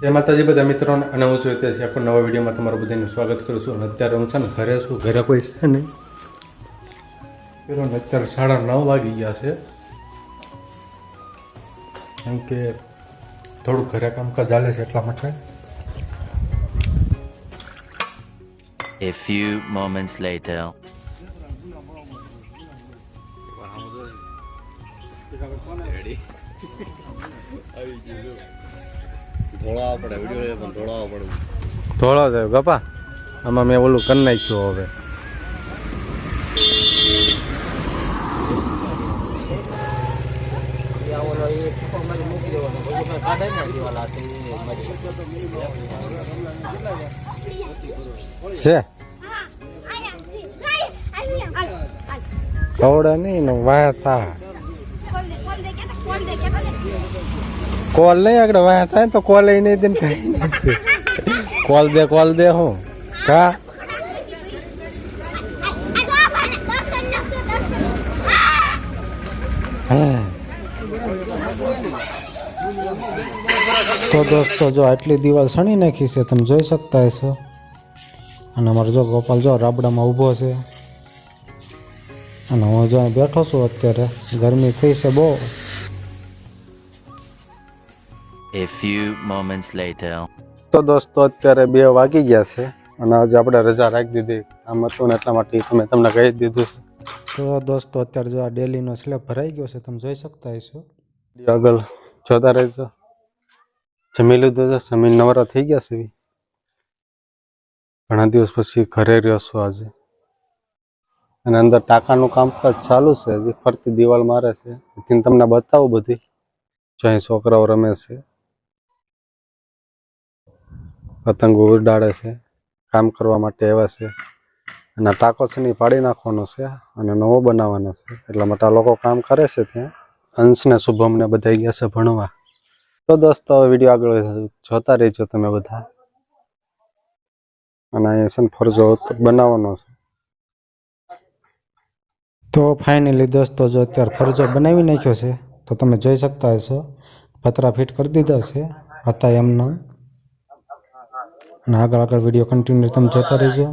જય માતાજી બધા મિત્રોને અને હું છું અત્યારે આખો નવા વિડીયોમાં તમારું બધાનું સ્વાગત કરું છું. અને અત્યારે હું છે ને ઘરે છું. ઘરે કોઈ છે ને પેલો અત્યારે સાડા નવ વાગી ગયા છે. કેમ કે થોડુંક ઘરે કામકાજ ચાલે છે એટલા માટે. A few moments later. ધોળાવા પડે વીડિયો પણ ધોળાવા પડે. ધોળો છે ગપા. આમાં મેં ઓલું કરી નાખ્યું હવે. છે? ખવડે નહીં ને વાયા થા કોલ નહીં આગળ વાયા થાય તો કોલ નહીં દે કઈ નથી કોલ દે કોલ દે હું. કા તો દોસ્તો જો આટલી દિવાલ સણી નાખી છે તમે જોઈ શકતા હશો. અને અમારો જો ગોપાલ જો રાબડામાં ઊભો છે. અને હું જો બેઠો છું અત્યારે. ગરમી થઈ છે બહુ. A few moments later. તો દોસ્તો અત્યારે બે વાગી ગયા છે અને આજે આપણે રજા રાખી દીધી. આમ હતું ને એટલા માટે તમે તમને કહી દીધું છે. તો દોસ્તો અત્યારે જો આ ડેલીનો સ્લેબ ભરાઈ ગયો છે તમે જોઈ શકતા હશો. આગળ જોતા રહેજો. જમી લીધું છે જમીન નવરા થઈ ગયા છે. ઘણા દિવસ પછી ઘરે રહ્યો છું આજે. અને અંદર ટાંકાનું કામકાજ ચાલુ છે હજી ફરતી દિવાલ મારે છે. તમને બતાવું બધી. જો અહીં છોકરાઓ રમે છે. પતંગો ઉડાડે છે, કામ કરવા માટે આવ્યા છે. અને ટાંકો છે ને પાડી નાખવાનો છે અને નવો બનાવવાનો છે. એટલા માટે લોકો કામ કરે છે ત્યાં. અંશને શુભમને બધા ગયા છે ભણવા. તો દોસ્તો હવે વીડિયો આગળ જોતા રહેજો તમે બધા. અને અહીંયા છે ને ફરજો બનાવવાનો છે. તો ફાઇનલી દોસ્તો, જો અત્યારે ફરજો બનાવી નાખ્યો છે, તો તમે જોઈ શકતા હશો. પતરા ફિટ કરી દીધા છે, હતા એમના. અને આગળ આગળ વીડિયો કન્ટિન્યુ તમે જોતા રહેજો.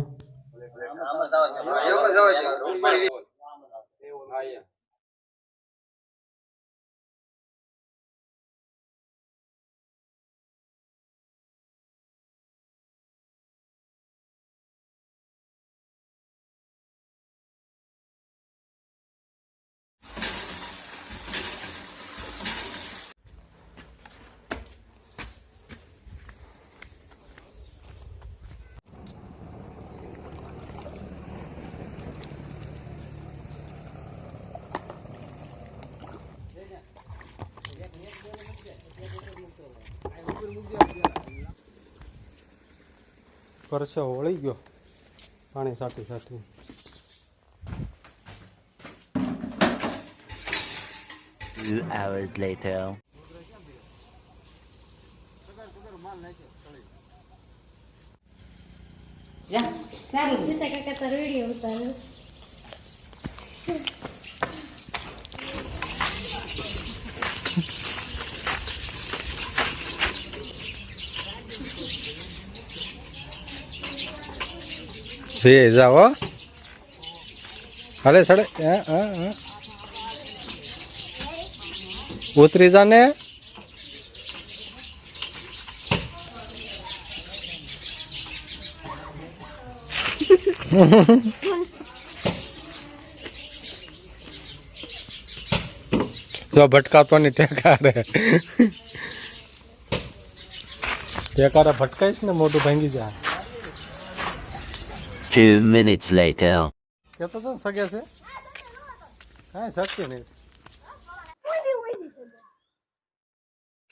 પરસો વળી ગયો. પાણી સાટી સાટી. Two hours later. સીતા કાકા તારો વીડિયો ઉતારો. જઈએ જાઓ હાલે સડે. હા હા હા. ઉતરી જા ને. જો ભટકાતો ની ટેકારે. ટેકારે ભટકાઈશ ને મોટું ભાંગી જાય. Two minutes later. કેતો તો ને સગે છે કાંઈ શક્ય નહીં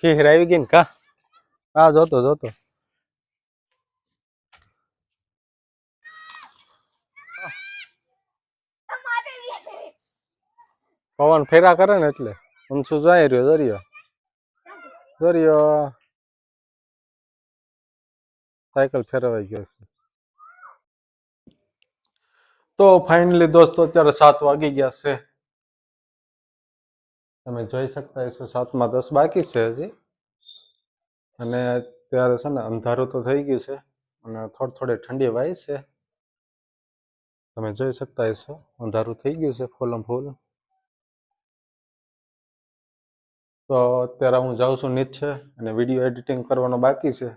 ખીર આવી ગઈ ને કા હા જોતો જોતો પવન ફેરા કરે ને એટલે ઊંચું જાય રહ્યો દરિયો દરિયો સાયકલ ફેરવાઈ ગયો છે તો ફાઇનલી દોસ્તો અત્યારે સાત વાગી ગયા છે. તમે જોઈ શકતા હશો સાતમાં દસ બાકી છે હજી. અને અત્યારે છે ને અંધારું તો થઈ ગયું છે અને થોડી થોડી ઠંડી વાય છે. તમે જોઈ શકતા હશો અંધારું થઈ ગયું છે ફૂલમ ફૂલ. તો અત્યારે હું જાઉં છું નીચે અને વીડિયો એડિટિંગ કરવાનો બાકી છે.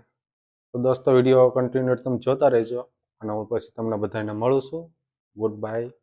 તો દોસ્તો વીડિયો કન્ટિન્યુ તમે જોતા રહેજો અને હું પછી તમને બધાને મળું છું. Goodbye.